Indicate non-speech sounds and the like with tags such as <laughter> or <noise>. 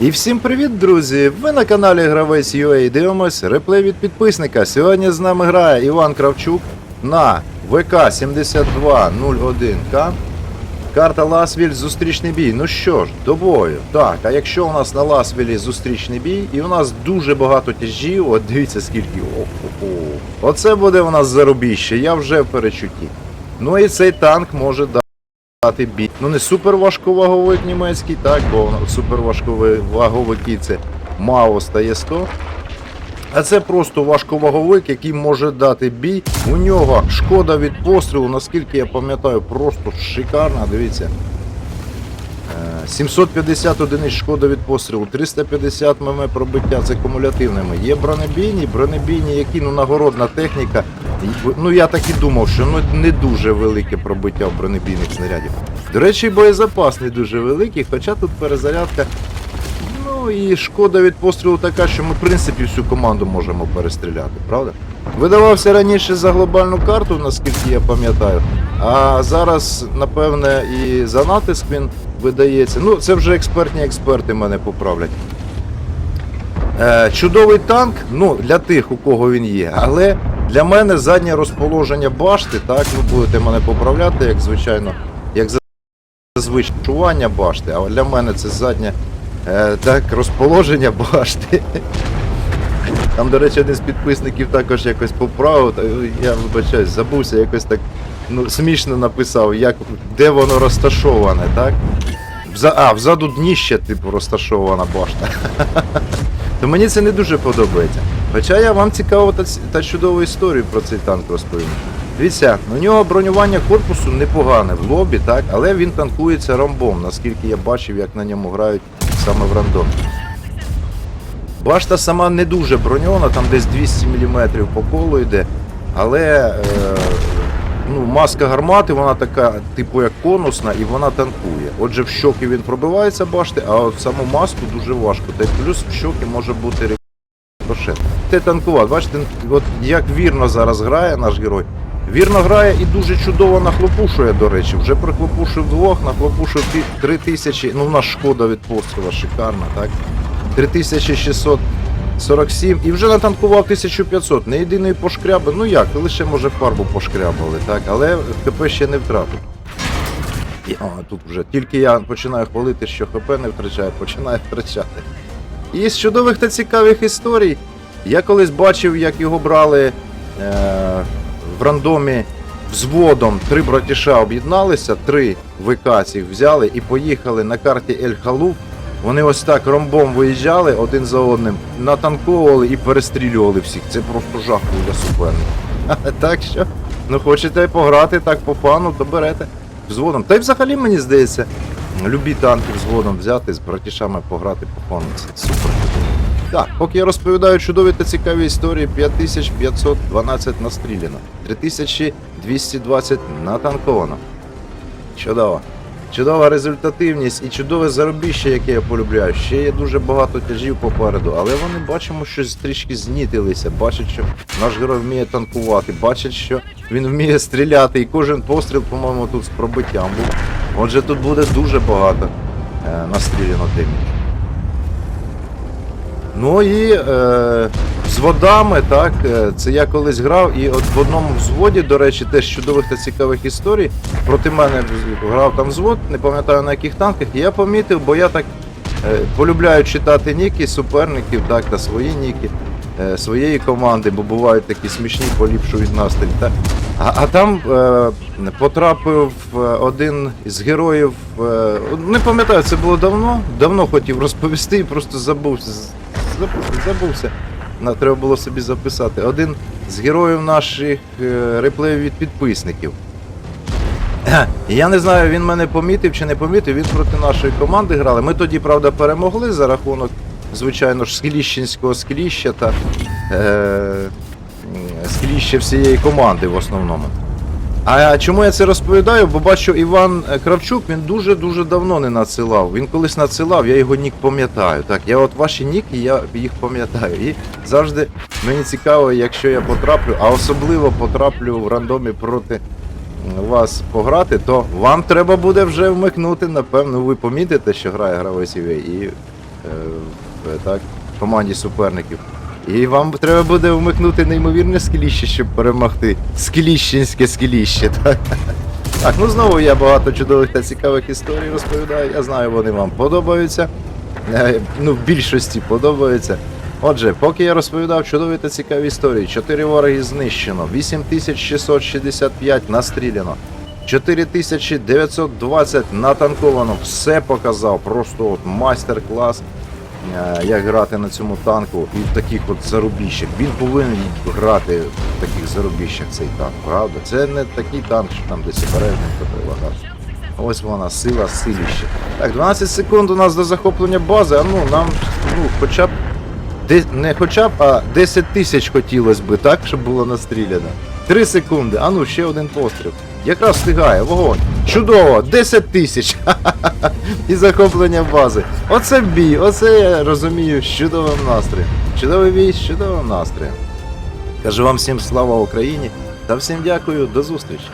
І всім привіт, друзі! Ви на каналі Гравець UA дивимось реплей від підписника. Сьогодні з нами грає Іван Кравчук на ВК 7201К. Карта Ласвіль зустрічний бій. Ну що ж, до бою. Так, а якщо у нас на Ласвілі зустрічний бій, і у нас дуже багато тяжів, от дивіться скільки. О-хо-хо. Оце буде у нас зарубіще, я вже в перечутті. Ну і цей танк може дати бій. Ну не суперважковаговик німецький, так, бо суперважковаговики це мало стає Є100. А це просто важковаговик, який може дати бій. У нього шкода від пострілу, наскільки я пам'ятаю, просто шикарна. Дивіться. Е, 750 одиниць шкода від пострілу, 350 мм пробиття це кумулятивними. Є бронебійні, бронебійні, які ну, нагородна техніка. Ну я так і думав, що ну, не дуже велике пробиття в бронебійних снарядів. До речі, боєзапас не дуже великий, хоча тут перезарядка. Ну і шкода від пострілу така, що ми в принципі всю команду можемо перестріляти, правда? Видавався раніше за глобальну карту, наскільки я пам'ятаю. А зараз, напевне, і за натиск він видається. Ну, це вже експертні експерти мене поправлять. Е, чудовий танк, ну, для тих, у кого він є, але для мене заднє розположення башти, так, ви будете мене поправляти, як звичайно, як зазвичай чування башти, а для мене це заднє е, так, розположення башти. Там, до речі, один з підписників також якось поправив, я вибачаюсь, забувся, якось так ну, смішно написав, як, де воно розташоване, так? Вза, а, взаду дніще, типу, розташована башта. <laughs> То мені це не дуже подобається. Хоча я вам цікаво та, та чудову історію про цей танк розповім. Дивіться, у нього бронювання корпусу непогане в лобі, так, але він танкується ромбом, наскільки я бачив, як на ньому грають саме в рандом. Башта сама не дуже броньована, там десь 200 мм по колу йде, але е, ну, маска гармати, вона така, типу як конусна, і вона танкує. Отже, в щоки він пробивається башти, а от саму маску дуже важко. Та й плюс в щоки може бути рикошет. Те танкувати. Бачите, от як вірно зараз грає наш герой. Вірно грає і дуже чудово нахлопушує, до речі. Вже прихлопушив двох, нахлопушив три тисячі. Ну, в нас шкода від постріла шикарна, так? 3647 і вже натанкував 1500. Не єдиної пошкряби. Ну як, лише може фарбу пошкрябали, так? Але ХП ще не втратив. І, а, тут вже тільки я починаю хвалити, що ХП не втрачає, починає втрачати. І з чудових та цікавих історій. Я колись бачив, як його брали е, в рандомі взводом. Три братіша об'єдналися, три викаців взяли і поїхали на карті Ель Халуф. Вони ось так ромбом виїжджали один за одним, натанковували і перестрілювали всіх. Це просто жах був для суперника. <laughs> Так що, ну хочете пограти так по фану, то берете взводом. Та й взагалі мені здається, любі танки взводом взяти з братішами пограти по фану. Це супер. Так, поки я розповідаю чудові та цікаві історії, 5512 настріляно, 3220 натанковано. Чудово. Чудова результативність і чудове заробіще, яке я полюбляю. Ще є дуже багато тяжів попереду, але вони бачимо, що трішки знітилися. Бачать, що наш герой вміє танкувати, бачать, що він вміє стріляти, і кожен постріл, по-моєму, тут з пробиттям був. Отже, тут буде дуже багато е, настріляно техніки. Ну і е, з водами, так, е, це я колись грав, і от в одному взводі, до речі, теж чудових та цікавих історій. Проти мене грав там взвод, не пам'ятаю на яких танках, і я помітив, бо я так е, полюбляю читати ніки суперників, так, та свої ніки. е, Своєї команди, бо бувають такі смішні, поліпшують настрій. Так? А, а там е, потрапив один із героїв. Е, не пам'ятаю, це було давно. Давно хотів розповісти і просто забувся. Забувся, треба було собі записати. Один з героїв наших е, реплеїв від підписників. Я не знаю, він мене помітив чи не помітив. Він проти нашої команди грали. Ми тоді, правда, перемогли за рахунок, звичайно ж, Скліщенського скліща та е, скліща всієї команди в основному. А чому я це розповідаю? Бо бачу, Іван е, Кравчук він дуже-дуже давно не надсилав. Він колись надсилав, я його нік пам'ятаю. Так, я от ваші ніки, я їх пам'ятаю. І завжди мені цікаво, якщо я потраплю, а особливо потраплю в рандомі проти вас пограти, то вам треба буде вже вмикнути, напевно, ви помітите, що грає гравець і е, так, команді суперників. І вам треба буде вмикнути неймовірне скеліще, щоб перемогти. Скеліщенське скеліще, <laughs> так. Так, ну знову я багато чудових та цікавих історій розповідаю. Я знаю, вони вам подобаються. Е, Ну, в більшості подобаються. Отже, поки я розповідав чудові та цікаві історії, 4 вороги знищено, 8665 настріляно, 4920 натанковано, все показав, просто от майстер-клас, як грати на цьому танку і в таких от зарубіщах. Він повинен грати в таких зарубіщах цей танк, правда? Це не такий танк, що там десь обережненько треба. Ось вона, сила, силіще. Так, 12 секунд у нас до захоплення бази, а ну нам ну, хоча б не хоча б, а 10 тисяч хотілося би, так, щоб було настріляно. 3 секунди, а ну ще один постріл. Якраз встигає, вогонь. Чудово, 10 тисяч. <laughs> І захоплення бази. Оце бій, оце я розумію з чудовим настроєм. Чудовий бій з чудовим настроєм. Кажу вам всім слава Україні та всім дякую, до зустрічі.